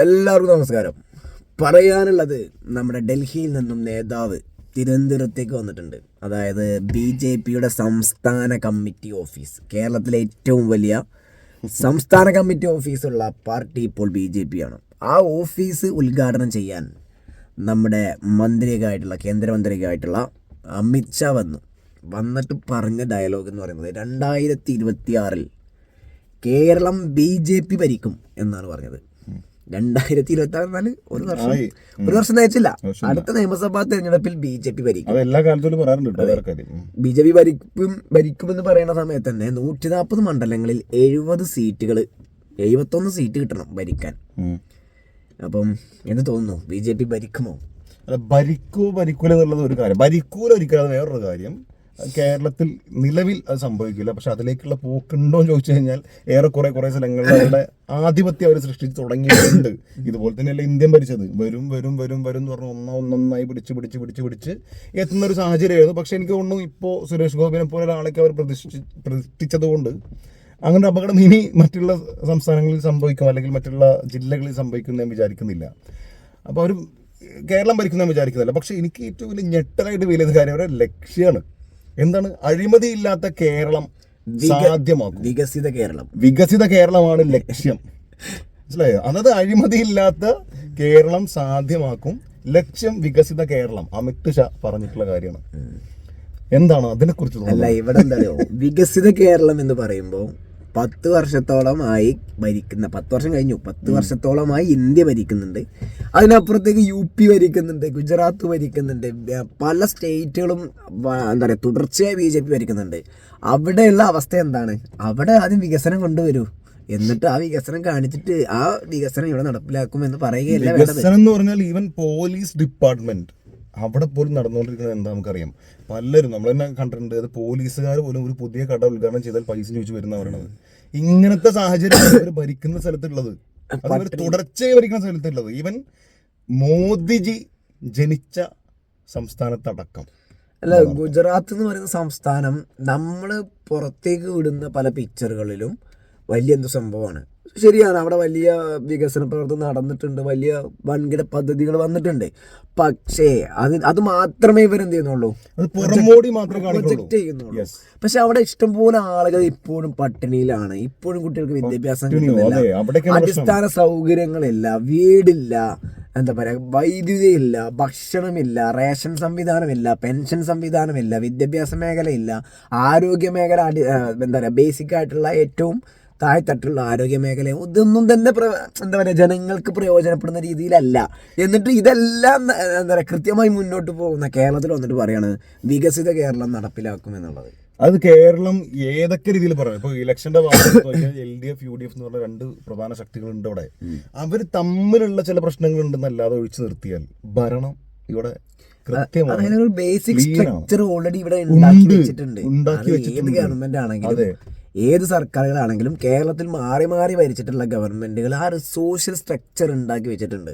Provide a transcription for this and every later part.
എല്ലാവർക്കും നമസ്കാരം. പറയാനുള്ളത് നമ്മുടെ ഡൽഹിയിൽ നിന്നും നേതാവ് തിരുവനന്തപുരത്തേക്ക് വന്നിട്ടുണ്ട്. അതായത് ബി ജെ പിയുടെ സംസ്ഥാന കമ്മിറ്റി ഓഫീസ്. കേരളത്തിലെ ഏറ്റവും വലിയ സംസ്ഥാന കമ്മിറ്റി ഓഫീസുള്ള പാർട്ടി ഇപ്പോൾ ബി ജെ പി ആണ് ആ ഓഫീസ് ഉദ്ഘാടനം ചെയ്യാൻ നമ്മുടെ മന്ത്രിയൊക്കെ ആയിട്ടുള്ള കേന്ദ്രമന്ത്രിയൊക്കെ ആയിട്ടുള്ള അമിത് ഷാ വന്നു. വന്നിട്ട് പറഞ്ഞ ഡയലോഗ് എന്ന് പറയുന്നത് രണ്ടായിരത്തി ഇരുപത്തി കേരളം ബി ജെ പി ഭരിക്കും എന്നാണ് പറഞ്ഞത്. രണ്ടായിരത്തി ഇരുപത്തി ആറ് എന്നാൽ ഒരു വർഷം ഒരു വർഷം നയിച്ചില്ല അടുത്ത നിയമസഭാ തെരഞ്ഞെടുപ്പിൽ ബി ജെ പി ഭരിക്കും എല്ലാ പറയാറുണ്ട്. ബി ജെ പി ഭരിക്കും ഭരിക്കുമെന്ന് പറയുന്ന സമയത്ത് തന്നെ നൂറ്റി നാൽപ്പത് മണ്ഡലങ്ങളിൽ എഴുപത് സീറ്റുകൾ എഴുപത്തൊന്ന് സീറ്റ് കിട്ടണം ഭരിക്കാൻ. അപ്പം എന്ത് തോന്നുന്നു ബി ജെ പി ഭരിക്കുമോ? അല്ല ഭരിക്കൂ ഭരിക്കൂല എന്നുള്ളത് ഒരു കാര്യം. ഭരിക്കൂല ഒരിക്കലും അത് വേറൊരു കാര്യം. കേരളത്തിൽ നിലവിൽ അത് സംഭവിക്കില്ല. പക്ഷെ അതിലേക്കുള്ള പോക്കുണ്ടോ എന്ന് ചോദിച്ചു കഴിഞ്ഞാൽ ഏറെ കുറെ സ്ഥലങ്ങളിൽ അവരുടെ ആധിപത്യം അവർ സൃഷ്ടിച്ച് തുടങ്ങിയിട്ടുണ്ട്. ഇതുപോലെ തന്നെയല്ല ഇന്ത്യൻ ഭരിച്ചത്. വരും വരും വരും വരും എന്ന് പറഞ്ഞ് ഒന്നോ ഒന്നൊന്നായി പിടിച്ച് പിടിച്ച് പിടിച്ച് പിടിച്ച് എത്തുന്ന ഒരു സാഹചര്യമായിരുന്നു. പക്ഷെ എനിക്ക് തോന്നുന്നു ഇപ്പോൾ സുരേഷ് ഗോപിനെ പോലെ ഒരാളൊക്കെ അവർ പ്രതിഷ്ഠി പ്രതിഷ്ഠിച്ചത് കൊണ്ട് അങ്ങനെ അപകടം ഇനി മറ്റുള്ള സംസ്ഥാനങ്ങളിൽ സംഭവിക്കും അല്ലെങ്കിൽ മറ്റുള്ള ജില്ലകളിൽ സംഭവിക്കും ഞാൻ വിചാരിക്കുന്നില്ല. അപ്പോൾ അവർ കേരളം ഭരിക്കുന്ന വിചാരിക്കുന്നില്ല. പക്ഷേ എനിക്ക് ഏറ്റവും വലിയ ഞെട്ടലായിട്ട് വലിയത് കാര്യം അവരുടെ ലക്ഷ്യമാണ്. എന്താണ്? അഴിമതിയില്ലാത്ത കേരളം സാധ്യമാക്കും. വികസിത കേരളം. വികസിത കേരളമാണ് ലക്ഷ്യം. മനസ്സിലായോ? അതായത് അഴിമതിയില്ലാത്ത കേരളം സാധ്യമാക്കും. ലക്ഷ്യം വികസിത കേരളം. അമിത് ഷാ പറഞ്ഞിട്ടുള്ള കാര്യമാണ്. എന്താണ് അതിനെക്കുറിച്ച് അല്ല ഇവിടെ എന്താ പറയുക വികസിത കേരളം എന്ന് പറയുമ്പോൾ പത്ത് വർഷത്തോളമായി ഭരിക്കുന്ന പത്ത് വർഷം കഴിഞ്ഞു പത്ത് വർഷത്തോളമായി ഇന്ത്യ ഭരിക്കുന്നുണ്ട്. അതിനപ്പുറത്തേക്ക് യു പി ഭരിക്കുന്നുണ്ട് ഗുജറാത്ത് ഭരിക്കുന്നുണ്ട് പല സ്റ്റേറ്റുകളും എന്താ പറയുക തുടർച്ചയായി ബി ജെ പി ഭരിക്കുന്നുണ്ട്. അവിടെയുള്ള അവസ്ഥ എന്താണ്? അവിടെ ആദ്യം വികസനം കൊണ്ടുവരൂ. എന്നിട്ട് ആ വികസനം കാണിച്ചിട്ട് ആ വികസനം ഇവിടെ നടപ്പിലാക്കും എന്ന് പറയുകയല്ല വികസനം എന്ന് പറഞ്ഞാൽ ഈവൻ പോലീസ് ഡിപ്പാർട്ട്മെന്റ് അവിടെ പോലും നടന്നുകൊണ്ടിരിക്കുന്നത് എന്താ നമുക്കറിയാം. പലരും നമ്മൾ തന്നെ കണ്ടിട്ടുണ്ട് അത് പോലീസുകാർ പോലും ഒരു പുതിയ കട ഉദ്ഘാടനം ചെയ്താൽ പൈസ ചോദിച്ചു വരുന്ന പറയണത് ഇങ്ങനത്തെ സാഹചര്യം അവർ ഭരിക്കുന്ന സ്ഥലത്തുള്ളത് അത് അവർ തുടർച്ചയായി ഭരിക്കുന്ന സ്ഥലത്തുള്ളത്. ഈവൻ മോദിജി ജനിച്ച സംസ്ഥാനത്തടക്കം. അല്ല ഗുജറാത്ത് എന്ന് പറയുന്ന സംസ്ഥാനം നമ്മൾ പുറത്തേക്ക് വിടുന്ന പല പിക്ചറുകളിലും വലിയ എന്തോ സംഭവമാണ്. ശരിയാണ് അവിടെ വലിയ വികസന പ്രവർത്തനം നടന്നിട്ടുണ്ട് വലിയ വൻകിട പദ്ധതികൾ വന്നിട്ടുണ്ട്. പക്ഷേ അത് അത് മാത്രമേ ഇവരെന്ത് ചെയ്യുന്നുള്ളൂ പ്രൊജക്ട് ചെയ്യുന്നുള്ളൂ. പക്ഷെ അവിടെ ഇഷ്ടംപോലെ ആളുകൾ ഇപ്പോഴും പട്ടിണിയിലാണ്. ഇപ്പോഴും കുട്ടികൾക്ക് വിദ്യാഭ്യാസം കിട്ടുന്നില്ല. അടിസ്ഥാന സൗകര്യങ്ങളില്ല വീടില്ല എന്താ പറയുക വൈദ്യുതിയില്ല ഭക്ഷണമില്ല റേഷൻ സംവിധാനമില്ല പെൻഷൻ സംവിധാനമില്ല വിദ്യാഭ്യാസ മേഖലയില്ല ആരോഗ്യ മേഖല എന്താ പറയുക ബേസിക് ആയിട്ടുള്ള ഏറ്റവും താഴ്ത്തട്ടുള്ള ആരോഗ്യ മേഖലയും ഇതൊന്നും തന്നെ എന്താ പറയുക ജനങ്ങൾക്ക് പ്രയോജനപ്പെടുന്ന രീതിയിലല്ല. എന്നിട്ട് ഇതെല്ലാം എന്താ പറയുക കൃത്യമായി മുന്നോട്ട് പോകുന്ന കേരളത്തിൽ വന്നിട്ട് പറയാണ് വികസിത കേരളം നടപ്പിലാക്കും എന്നുള്ളത്. അത് കേരളം ഏതൊക്കെ രീതിയിൽ പറയാം? ഇപ്പൊ ഇലക്ഷന്റെ L D F U D F എന്ന് പറഞ്ഞ രണ്ട് പ്രധാന ശക്തികളുണ്ട് അവിടെ. അവർ തമ്മിലുള്ള ചില പ്രശ്നങ്ങൾ ഉണ്ടെന്നല്ലാതെ ഒഴിച്ചു നിർത്തിയാൽ ഭരണം ഇവിടെ കൃത്യമാണ്. ഒരു ബേസിക് സ്ട്രക്ചർ ഓൾറെഡി ഇവിടെ ഉണ്ടാക്കി വെച്ചിട്ടുണ്ട്. ഏത് ഗവൺമെന്റ് ആണെങ്കിലും. ഏത് സർക്കാരുകളാണെങ്കിലും കേരളത്തിൽ മാറി മാറി ഭരിച്ചിട്ടുള്ള ഗവൺമെന്റുകൾ ആ ഒരു സോഷ്യൽ സ്ട്രക്ചർ ഉണ്ടാക്കി വെച്ചിട്ടുണ്ട്.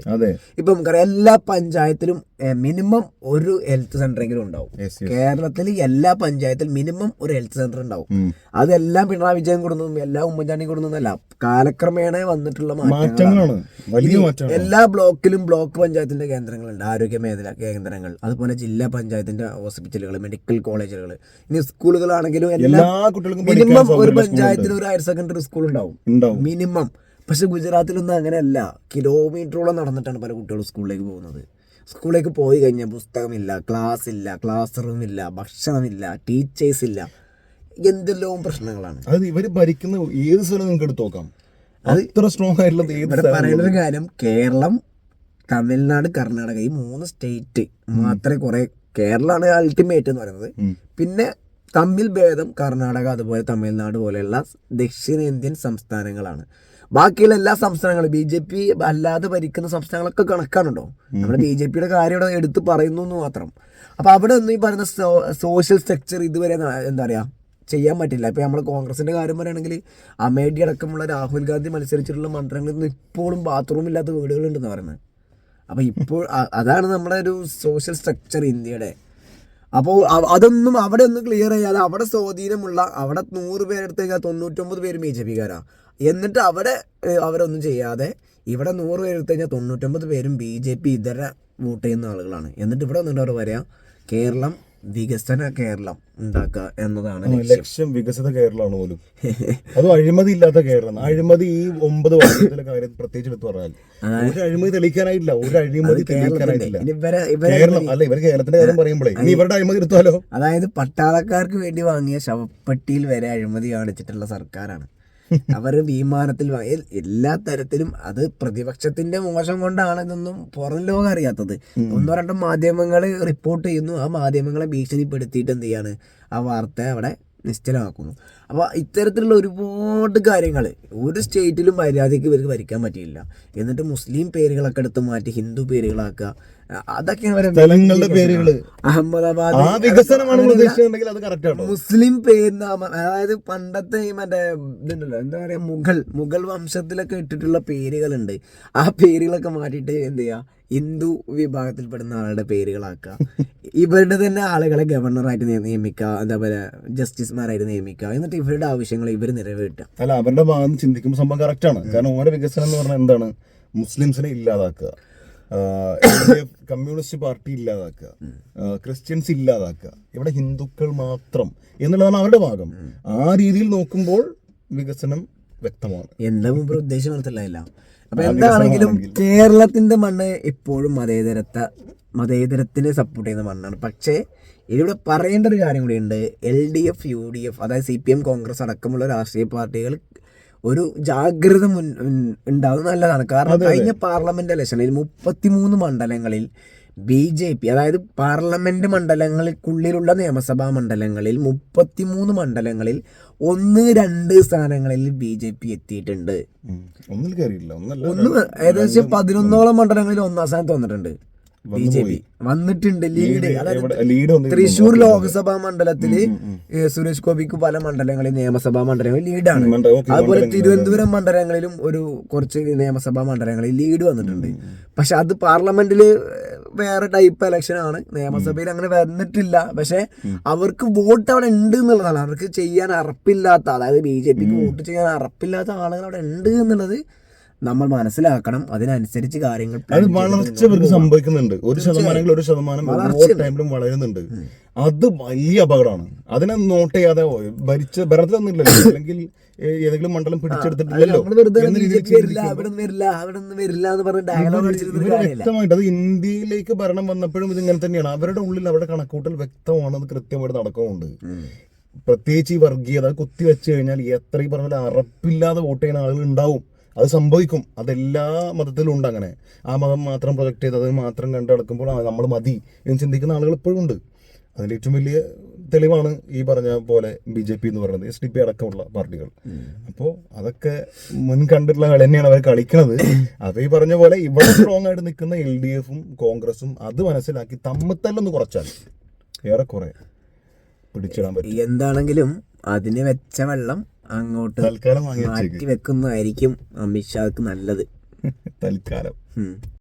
ഇപ്പൊ നമുക്കറിയാം എല്ലാ പഞ്ചായത്തിലും മിനിമം ഒരു ഹെൽത്ത് സെന്റർ എങ്കിലും ഉണ്ടാവും. കേരളത്തിൽ എല്ലാ പഞ്ചായത്തിലും മിനിമം ഒരു ഹെൽത്ത് സെന്റർ ഉണ്ടാവും. അതെല്ലാം പിണറായി വിജയൻ കൊടുക്കുന്നതും എല്ലാ ഉമ്മൻചാണ്ടി കൊടുക്കുന്നതല്ല കാലക്രമേണ വന്നിട്ടുള്ള മാറ്റങ്ങളാണ്. എല്ലാ ബ്ലോക്കിലും ബ്ലോക്ക് പഞ്ചായത്തിന്റെ കേന്ദ്രങ്ങളുണ്ട്. ആരോഗ്യ മേഖല കേന്ദ്രങ്ങൾ അതുപോലെ ജില്ലാ പഞ്ചായത്തിന്റെ ഹോസ്പിറ്റലുകൾ മെഡിക്കൽ കോളേജുകൾ ഇനി സ്കൂളുകളാണെങ്കിലും എല്ലാ കുട്ടികൾക്കും മിനിമം ഒരു പഞ്ചായത്തിൽ പഞ്ചായത്തിന് ഒരു ഹയർ സെക്കൻഡറി സ്കൂൾ ഉണ്ടാവും. മിനിമം പക്ഷെ ഗുജറാത്തിലൊന്നും അങ്ങനെയല്ല. കിലോമീറ്ററോളം നടന്നിട്ടാണ് പല കുട്ടികളും സ്കൂളിലേക്ക് പോകുന്നത്. സ്കൂളിലേക്ക് പോയി കഴിഞ്ഞാൽ പുസ്തകമില്ല ക്ലാസ് ഇല്ല ക്ലാസ് റൂം ഇല്ല ഭക്ഷണമില്ല ടീച്ചേഴ്സ് ഇല്ല. എന്തെല്ലാം പ്രശ്നങ്ങളാണ്? അത് ഇവർ ഭരിക്കുന്ന ഏത് സ്ഥലം നിങ്ങൾക്ക് എടുത്ത് നോക്കാം? അത്ര സ്ട്രോങ് ആയിട്ടുള്ളത് ഏത് ഇവിടെ സ്ഥലം പറയുന്ന ഒരു കാര്യം കേരളം തമിഴ്നാട് കർണാടക ഈ മൂന്ന് സ്റ്റേറ്റ് മാത്രമേ കുറെ കേരളമാണ് അൾട്ടിമേറ്റ് എന്ന് പറയുന്നത്. പിന്നെ തമ്മിൽ ഭേദം കർണാടക അതുപോലെ തമിഴ്നാട് പോലെയുള്ള ദക്ഷിണേന്ത്യൻ സംസ്ഥാനങ്ങളാണ്. ബാക്കിയുള്ള എല്ലാ സംസ്ഥാനങ്ങളും ബി ജെ പി അല്ലാതെ ഭരിക്കുന്ന സംസ്ഥാനങ്ങളൊക്കെ കണക്കാണുണ്ടോ നമ്മുടെ ബി ജെ പിയുടെ കാര്യം ഇവിടെ എടുത്ത് പറയുന്നു എന്ന് മാത്രം. അപ്പൊ അവിടെ ഒന്നും ഈ പറയുന്ന സോഷ്യൽ സ്ട്രക്ചർ ഇതുവരെ എന്താ പറയാ ചെയ്യാൻ പറ്റില്ല. ഇപ്പൊ നമ്മൾ കോൺഗ്രസിന്റെ കാര്യം പറയുകയാണെങ്കിൽ അമേഠി അടക്കമുള്ള രാഹുൽ ഗാന്ധി മത്സരിച്ചിട്ടുള്ള മന്ത്രങ്ങളിൽ നിന്ന് ഇപ്പോഴും ബാത്റൂം ഇല്ലാത്ത വീടുകളുണ്ടെന്ന് പറയുന്നത്. അപ്പോൾ ഇപ്പോൾ അതാണ് നമ്മുടെ ഒരു സോഷ്യൽ സ്ട്രക്ചർ ഇന്ത്യയുടെ. അപ്പോൾ അതൊന്നും അവിടെ ഒന്നും ക്ലിയർ ചെയ്യാതെ അവിടെ സ്വാധീനമുള്ള അവിടെ നൂറ് പേരെടുത്തേക്ക് തൊണ്ണൂറ്റൊമ്പത് പേര് ബി ജെ പിക്കാരാ. എന്നിട്ട് അവിടെ അവരൊന്നും ചെയ്യാതെ ഇവിടെ നൂറ് പേരെടുത്ത് കഴിഞ്ഞാൽ തൊണ്ണൂറ്റൊമ്പത് പേരും ബി ജെ പി ഇതര വോട്ട് ചെയ്യുന്ന ആളുകളാണ്. എന്നിട്ട് ഇവിടെ വന്നിട്ട് അവർ പറയാം കേരളം വികസന കേരളം ഉണ്ടാക്കുക എന്നതാണ് ലക്ഷ്യം. വികസന വികസിത കേരളമാണ് പോലും. അത് അഴിമതി ഇല്ലാത്ത കേരളം. അഴിമതി ഈ ഒമ്പത് വർഷത്തിലെ കാര്യം പ്രത്യേകിച്ച് എടുത്തു പറഞ്ഞാൽ. ഒരു അഴിമതി തെളിയിക്കാനായിട്ടില്ല. ഒരു അഴിമതി തെളിയിക്കാനായിട്ടില്ല. കേരളം അല്ല ഇവർ കേരളത്തിന്റെ കാര്യം പറയുമ്പോഴേ ഇനി ഇവരുടെ അഴിമതി എടുത്താലോ? അതായത് പട്ടാളക്കാർക്ക് വേണ്ടി വാങ്ങിയ ശവപ്പെട്ടിയിൽ വരെ അഴിമതി കാണിച്ചിട്ടുള്ള സർക്കാരാണ്. അവർ വിമാനത്തിൽ എല്ലാ തരത്തിലും അത് പ്രതിപക്ഷത്തിന്റെ മോശം കൊണ്ടാണെന്നൊന്നും പുറം ലോകം അറിയാത്തത്. ഒന്നോ രണ്ടോ മാധ്യമങ്ങൾ റിപ്പോർട്ട് ചെയ്യുന്നു. ആ മാധ്യമങ്ങളെ ഭീഷണിപ്പെടുത്തിയിട്ട് എന്ത് ചെയ്യാണ്? ആ വാർത്ത അവിടെ നിശ്ചലമാക്കുന്നു. അപ്പോൾ ഇത്തരത്തിലുള്ള ഒരുപാട് കാര്യങ്ങൾ ഒരു സ്റ്റേറ്റിലും മര്യാദയ്ക്ക് ഇവർക്ക് ഭരിക്കാൻ പറ്റിയില്ല. എന്നിട്ട് മുസ്ലിം പേരുകളൊക്കെ എടുത്ത് മാറ്റി ഹിന്ദു പേരുകളാക്കുക. അതൊക്കെയാണ് സ്ഥലങ്ങളുടെ പേരുകൾ. അഹമ്മദാബാദ് ആ വികസനമാണ് ഉദ്ദേശിച്ചിട്ടുണ്ടെങ്കിൽ അത് കറക്റ്റ് ആണ്? മുസ്ലിം പേരുനാമം അതായത് പണ്ടത്തെ ഈ മറ്റേ ഇതുണ്ടല്ലോ എന്താ പറയാ മുഗൾ മുഗൾ വംശത്തിലൊക്കെ ഇട്ടിട്ടുള്ള പേരുകളുണ്ട്. ആ പേരുകളൊക്കെ മാറ്റിയിട്ട് എന്ത് ചെയ്യാ? ഹിന്ദു വിഭാഗത്തിൽപ്പെടുന്ന ആളുടെ പേരുകളാക്കുക. ഇവരുടെ തന്നെ ആളുകളെ ഗവർണറായിട്ട് നിയ- നിയമിക്കുക. എന്താ പറയാ ജസ്റ്റിസുമാരായിട്ട് നിയമിക്കുക. എന്നിട്ട് ഇവരുടെ ആവശ്യങ്ങൾ ഇവർ നിറവേറ്റുക. അല്ല അവരുടെ ഭാഗം ചിന്തിക്കുമ്പോൾ സംഭവം കറക്റ്റ് ആണ്. കാരണം ഓരോ വികസനം എന്ന് പറഞ്ഞാൽ എന്താണ്? മുസ്ലിംസിനെ ഇല്ലാതാക്കുക. കമ്മ്യൂണിസ്റ്റ് പാർട്ടി ഇല്ലാതാക്കുക. ക്രിസ്ത്യൻസ് ഇല്ലാതാക്കുക. ഇവിടെ ഹിന്ദുക്കൾ മാത്രം എന്നുള്ളതാണ് അവരുടെ ഭാഗം. ആ രീതിയിൽ നോക്കുമ്പോൾ വികസനം വ്യക്തമാണ്. എന്താ മുമ്പ് ഉദ്ദേശം മനസ്സിലായില്ല. അപ്പൊ എന്താണെങ്കിലും കേരളത്തിന്റെ മണ്ണ് എപ്പോഴും മതേതരത്ത മതേതരത്തിനെ സപ്പോർട്ട് ചെയ്യുന്ന മണ്ണാണ്. പക്ഷേ ഇവിടെ പറയേണ്ട ഒരു കാര്യം കൂടിയുണ്ട് L D F U D F അതായത് സി പി എം കോൺഗ്രസ് അടക്കമുള്ള രാഷ്ട്രീയ പാർട്ടികൾ ഒരു ജാഗ്രത മുൻ ഉണ്ടാവുന്ന നല്ലതാണ്. കാരണം കഴിഞ്ഞ പാർലമെന്റ് ഇലക്ഷനിൽ മുപ്പത്തിമൂന്ന് മണ്ഡലങ്ങളിൽ ബി ജെ പി അതായത് പാർലമെന്റ് മണ്ഡലങ്ങൾക്കുള്ളിലുള്ള നിയമസഭാ മണ്ഡലങ്ങളിൽ മുപ്പത്തിമൂന്ന് മണ്ഡലങ്ങളിൽ ഒന്ന് രണ്ട് സ്ഥാനങ്ങളിൽ ബി ജെ പി എത്തിയിട്ടുണ്ട്. ഒന്ന് ഏകദേശം പതിനൊന്നോളം മണ്ഡലങ്ങളിൽ ഒന്നാം സ്ഥാനത്ത് വന്നിട്ടുണ്ട് ബി ജെ പി. വന്നിട്ടുണ്ട് ലീഡ് അതായത് തൃശൂർ ലോക്സഭാ മണ്ഡലത്തിൽ സുരേഷ് ഗോപിക്ക് പല മണ്ഡലങ്ങളിൽ നിയമസഭാ മണ്ഡലങ്ങളിൽ ലീഡാണ്. അതുപോലെ തിരുവനന്തപുരം മണ്ഡലങ്ങളിലും ഒരു കുറച്ച് നിയമസഭാ മണ്ഡലങ്ങളിൽ ലീഡ് വന്നിട്ടുണ്ട്. പക്ഷെ അത് പാർലമെന്റിൽ വേറെ ടൈപ്പ് ഇലക്ഷൻ ആണ് നിയമസഭയിൽ അങ്ങനെ വന്നിട്ടില്ല. പക്ഷെ അവർക്ക് വോട്ട് അവിടെ ഉണ്ട് എന്നുള്ളതാണ്. അവർക്ക് ചെയ്യാൻ അറപ്പില്ലാത്ത അതായത് ബി ജെ പിക്ക് വോട്ട് ചെയ്യാൻ അറപ്പില്ലാത്ത ആളുകൾ അവിടെ ഉണ്ട് എന്നുള്ളത് നമ്മൾ മനസ്സിലാക്കണം. അതിനനുസരിച്ച് കാര്യങ്ങൾ അത് വളർച്ച ഇവർക്ക് സംഭവിക്കുന്നുണ്ട്. ഒരു ശതമാനം ഒരു ശതമാനം ഓരോ ടൈമിലും വളരുന്നുണ്ട്. അത് വലിയ അപകടമാണ്. അതിനെ നോട്ട് ചെയ്യാതെ ഭരിച്ച ഭരണത്തിലൊന്നും ഇല്ലല്ലോ അല്ലെങ്കിൽ ഏതെങ്കിലും മണ്ഡലം പിടിച്ചെടുത്തിട്ടില്ലല്ലോ വ്യക്തമായിട്ട് അത് ഇന്ത്യയിലേക്ക് ഭരണം വന്നപ്പോഴും ഇത് ഇങ്ങനെ തന്നെയാണ്. അവരുടെ ഉള്ളിൽ അവരുടെ കണക്കൂട്ടൽ വ്യക്തമാണ് അത് കൃത്യമായിട്ട് നടക്കുന്നുണ്ട്. പ്രത്യേകിച്ച് ഈ വർഗീയത കുത്തി വെച്ച് കഴിഞ്ഞാൽ എത്ര ഈ പറഞ്ഞ അറപ്പില്ലാതെ വോട്ട് ചെയ്യുന്ന ആളുകൾ ഉണ്ടാവും. അത് സംഭവിക്കും. അതെല്ലാ മതത്തിലും ഉണ്ട് അങ്ങനെ. ആ മതം മാത്രം പ്രൊജക്ട് ചെയ്ത് അത് മാത്രം കണ്ടു നടക്കുമ്പോൾ നമ്മൾ മതി എന്ന് ചിന്തിക്കുന്ന ആളുകൾ ഇപ്പോഴും ഉണ്ട്. അതിന്റെ ഏറ്റവും വലിയ തെളിവാണ് ഈ പറഞ്ഞ പോലെ ബി ജെ പി എന്ന് പറയുന്നത്. എസ് ഡി പി അടക്കമുള്ള പാർട്ടികൾ. അപ്പോൾ അതൊക്കെ മുൻ കണ്ടിട്ടുള്ള കളി തന്നെയാണ് അവർ കളിക്കുന്നത് അത് ഈ പറഞ്ഞ പോലെ ഇവിടെ സ്ട്രോങ് ആയിട്ട് നിൽക്കുന്ന എൽ ഡി എഫും കോൺഗ്രസും അത് മനസ്സിലാക്കി തമ്മിത്തല്ലൊന്ന് കുറച്ചാൽ ഏറെക്കുറെ പിടിച്ചിടാൻ പറ്റും. എന്താണെങ്കിലും അതിന് വെച്ച വെള്ളം അങ്ങോട്ട് തൽക്കാലം മാറ്റി വെക്കുന്നതായിരിക്കും അമിത്ഷാക്ക് നല്ലത്. തൽക്കാലം.